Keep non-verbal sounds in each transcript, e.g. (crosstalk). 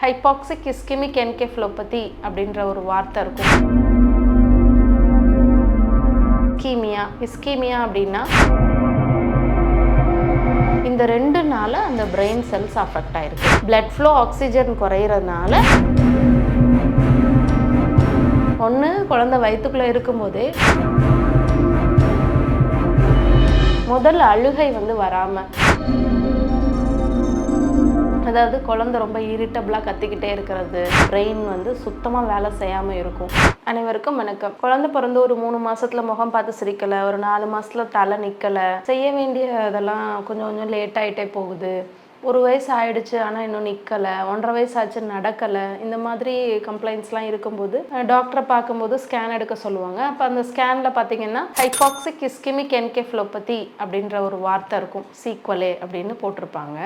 Hypoxic ischemic என்கெஃப்லோபதி அப்படின்ற ஒரு வார்த்தை இருக்கும். இஸ்கீமியா இஸ்கீமியா அப்படின்னா இந்த ரெண்டு நாள அந்த பிரெயின் செல்ஸ் அஃபெக்ட் ஆயிருக்கு. பிளட் ஃப்ளோ ஆக்சிஜன் குறையிறதுனால ஒன்று குழந்தை வயிற்றுக்குள்ளே இருக்கும்போதே முதல் அழுகை வந்து வராமல் அதாவது குழந்தை ரொம்ப இரிட்டபிளாக கத்திக்கிட்டே இருக்கிறது. பிரெயின் வந்து சுத்தமாக வேலை செய்யாமல் இருக்கும். அனைவருக்கும் வணக்கம். குழந்தை பிறந்து ஒரு மூணு மாசத்துல முகம் பார்த்து சிரிக்கலை ஒரு நாலு மாசத்துல தலை நிற்கலை செய்ய வேண்டிய இதெல்லாம் கொஞ்சம் கொஞ்சம் லேட் ஆகிட்டே போகுது. ஒரு வயசு ஆயிடுச்சு ஆனால் இன்னும் நிற்கலை ஒன்றரை வயசு ஆச்சு நடக்கலை. இந்த மாதிரி கம்ப்ளைண்ட்ஸ்லாம் இருக்கும்போது டாக்டரை பார்க்கும்போது ஸ்கேன் எடுக்க சொல்லுவாங்க. அப்போ அந்த ஸ்கேனில் பார்த்தீங்கன்னா ஹைபாக்சிக் இஸ்கிமிக் என்கெஃப்லோபதி அப்படின்ற ஒரு வார்த்தை இருக்கும். சீக்வலே அப்படின்னு போட்டிருப்பாங்க.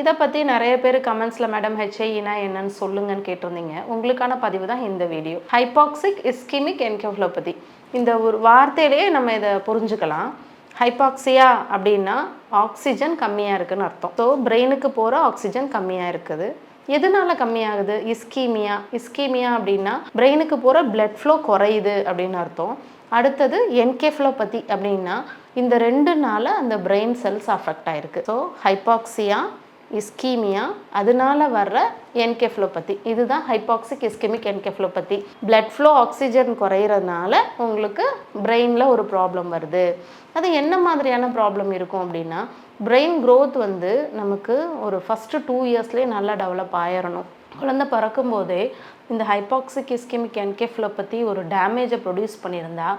இதை பற்றி நிறைய பேர் கமெண்ட்ஸில் மேடம் ஹெச்ஐனா என்னன்னு சொல்லுங்கன்னு கேட்டிருந்தீங்க. உங்களுக்கான பதிவு தான் இந்த வீடியோ ஹைபாக்சிக் இஸ்கிமிக் என்கெஃப்லோபதி இந்த ஒரு வார்த்தையிலேயே நம்ம இதை புரிஞ்சுக்கலாம். ஹைபாக்சியா அப்படின்னா ஆக்சிஜன் கம்மியாக இருக்குன்னு அர்த்தம். ஸோ பிரெயினுக்கு போகிற ஆக்சிஜன் கம்மியாக இருக்குது. எதனால கம்மியாகுது? இஸ்கீமியா இஸ்கீமியா அப்படின்னா பிரெயினுக்கு போகிற பிளட் ஃப்ளோ குறையுது அப்படின்னு அர்த்தம். அடுத்தது என்கெஃப்லோபதி அப்படின்னா இந்த ரெண்டு நாள அந்த பிரெயின் செல்ஸ் அஃபெக்ட் ஆயிருக்கு. ஸோ ஹைபாக்சியா இஸ்கீமியா அதனால வர்ற என்கெஃப்லோபதி. இதுதான் hypoxic ischemic encephalopathy. Blood flow oxygen குறையிறதுனால உங்களுக்கு பிரெயினில் ஒரு ப்ராப்ளம் வருது. அது என்ன மாதிரியான ப்ராப்ளம் இருக்கும் அப்படின்னா பிரெயின் க்ரோத் வந்து நமக்கு ஒரு ஃபஸ்ட்டு டூ இயர்ஸ்லேயே நல்லா டெவலப் ஆயிடணும் குழந்தை பிறக்கும் போதே இந்த ஹைபாக்சிக் இஸ்கெமிக் என்கெஃப்லோபதி ஒரு டேமேஜை ப்ரொடியூஸ் பண்ணியிருந்தா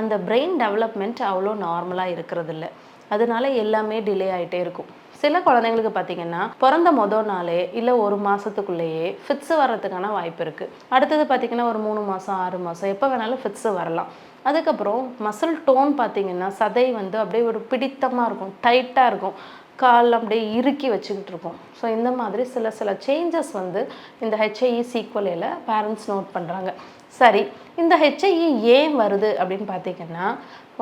அந்த பிரெயின் டெவலப்மெண்ட் அவ்வளோ நார்மலாக இருக்கிறதில்ல. அதனால எல்லாமே டிலே ஆகிட்டே இருக்கும். சில குழந்தைங்களுக்கு பார்த்தீங்கன்னா பிறந்த மொதல் நாளே இல்லை ஒரு மாதத்துக்குள்ளேயே ஃபிட்ஸு வர்றதுக்கான வாய்ப்பு இருக்குது அடுத்தது பார்த்திங்கன்னா ஒரு மூணு மாதம் ஆறு மாதம் எப்போ வேணாலும் ஃபிட்ஸு வரலாம். அதுக்கப்புறம் மசில் டோன் பார்த்தீங்கன்னா சதை வந்து அப்படியே ஒரு பிடித்தமாக இருக்கும் டைட்டாக இருக்கும். கால் அப்படியே இறுக்கி வச்சுக்கிட்டு இருக்கோம். ஸோ இந்த மாதிரி சில சில சேஞ்சஸ் வந்து இந்த ஹெச்ஐஇ சீக்வலையில் பேரண்ட்ஸ் நோட் பண்ணுறாங்க சரி இந்த ஹெச்ஐஇ ஏன் வருது அப்படின்னு பார்த்தீங்கன்னா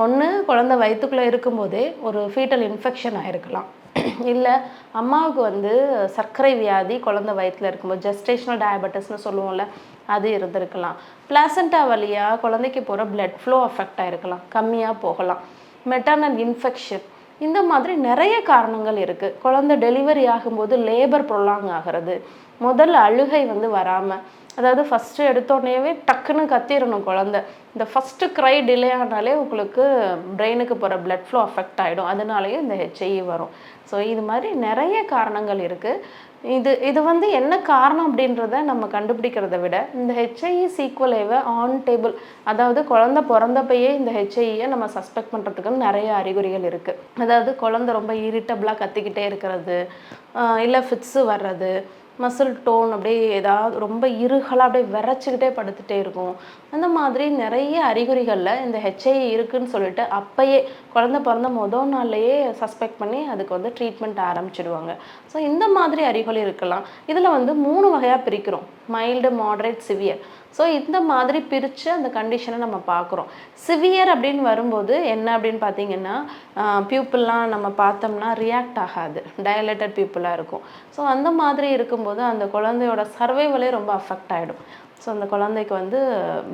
ஒன்று குழந்தை வயிற்றுக்குள்ளே இருக்கும்போதே ஒரு ஃபீட்டல் இன்ஃபெக்ஷன் ஆகிருக்கலாம் (laughs) இல்லை அம்மாவுக்கு வந்து சர்க்கரை வியாதி குழந்தை வயிற்றில் இருக்கும்போது ஜெஸ்டேஷனல் டயபெட்டிஸ்னு சொல்லுவோம்ல அது இருந்திருக்கலாம். பிளாசண்டா வழியாக குழந்தைக்கு போகிற பிளட் ஃப்ளோ அஃபெக்ட் ஆகிருக்கலாம் கம்மியாக போகலாம். மெட்டர்னல் இன்ஃபெக்ஷன் இந்த மாதிரி நிறைய காரணங்கள் இருக்குது குழந்தை டெலிவரி ஆகும்போது லேபர் ப்ரொலாங் ஆகிறது. முதல்ல அழுகை வந்து வராமல் அதாவது ஃபஸ்ட்டு எடுத்தோடனேவே டக்குன்னு கத்திடணும் குழந்தை. இந்த ஃபஸ்ட்டு க்ரை டிலே ஆனாலே உங்களுக்கு பிரெயினுக்கு போகிற பிளட் ஃப்ளோ அஃபெக்ட் ஆகிடும் அதனாலேயும் இந்த ஹெச்ஐஇ வரும். ஸோ இது மாதிரி நிறைய காரணங்கள் இருக்குது இது இது வந்து என்ன காரணம் அப்படின்றத நம்ம கண்டுபிடிக்கிறத விட இந்த ஹெச்ஐஇ சீக்குவலேவை ஆன் டேபிள் அதாவது குழந்தை பிறந்தப்பயே இந்த ஹெச்ஐஇயை நம்ம சஸ்பெக்ட் பண்ணுறதுக்கு நிறைய அறிகுறிகள் இருக்குது அதாவது குழந்தை ரொம்ப இரிட்டபிளாக கத்திக்கிட்டே இருக்கிறது இல்லை ஃபிட்ஸு வர்றது மசில் டோன் அப்படியே ஏதாவது ரொம்ப இருகலாக அப்படியே விரைச்சிக்கிட்டே படுத்துகிட்டே இருக்கும். அந்த மாதிரி நிறைய அறிகுறிகளில் இந்த ஹெச்ஐ இருக்குன்னு சொல்லிட்டு அப்பயே குழந்தை பிறந்த மொதல் நாள்லையே சஸ்பெக்ட் பண்ணி அதுக்கு வந்து ட்ரீட்மெண்ட் ஆரம்பிச்சிடுவாங்க. ஸோ இந்த மாதிரி அறிகுறி இருக்கலாம். இதில் வந்து மூணு வகையாக பிரிக்கிறோம். மைல்டு மாடரேட் சிவியர் ஸோ இந்த மாதிரி பிரித்து அந்த கண்டிஷனை நம்ம பார்க்குறோம். சிவியர் அப்படின்னு வரும்போது என்ன அப்படின்னு பார்த்தீங்கன்னா பியூப்பிள்லாம் நம்ம பார்த்தோம்னா ரியாக்ட் ஆகாது. டயலேட்டட் பீப்புளாக இருக்கும். ஸோ அந்த மாதிரி இருக்கும்போது அந்த குழந்தையோட சர்வைவலே ரொம்ப அஃபெக்ட் ஆகிடும் ஸோ அந்த குழந்தைக்கு வந்து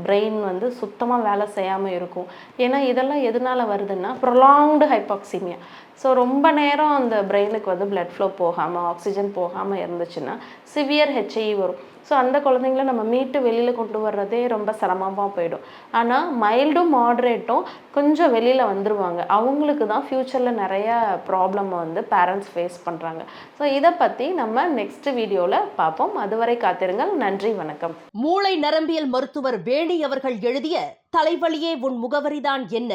பிரெயின் வந்து சுத்தமாக வேலை செய்யாமல் இருக்கும். ஏன்னா இதெல்லாம் எதனால் வருதுன்னா ப்ரொலாங்டு ஹைபாக்சிமியா ஸோ ரொம்ப நேரம் அந்த பிரெயினுக்கு வந்து பிளட் ஃப்ளோ போகாமல் ஆக்சிஜன் போகாமல் இருந்துச்சுன்னா சிவியர் ஹெச்ஐ வரும். ஸோ அந்த குழந்தைங்கள நம்ம மீட்டு வெளியில் கொண்டு வர்றதே ரொம்ப சிரமமாக போயிடும். ஆனால் மைல்டும் மாட்ரேட்டும் கொஞ்சம் வெளியில் வந்துருவாங்க. அவங்களுக்கு தான் ஃப்யூச்சரில் நிறைய ப்ராப்ளம் வந்து பேரண்ட்ஸ் ஃபேஸ் பண்ணுறாங்க ஸோ இதை பற்றி நம்ம நெக்ஸ்ட் வீடியோவில் பார்ப்போம். அதுவரை காத்திருங்கள். நன்றி வணக்கம். மூளை நரம்பியல் மருத்துவர் வேணி அவர்கள் எழுதிய தலைவலியே உன் முகவரிதான் என்ன?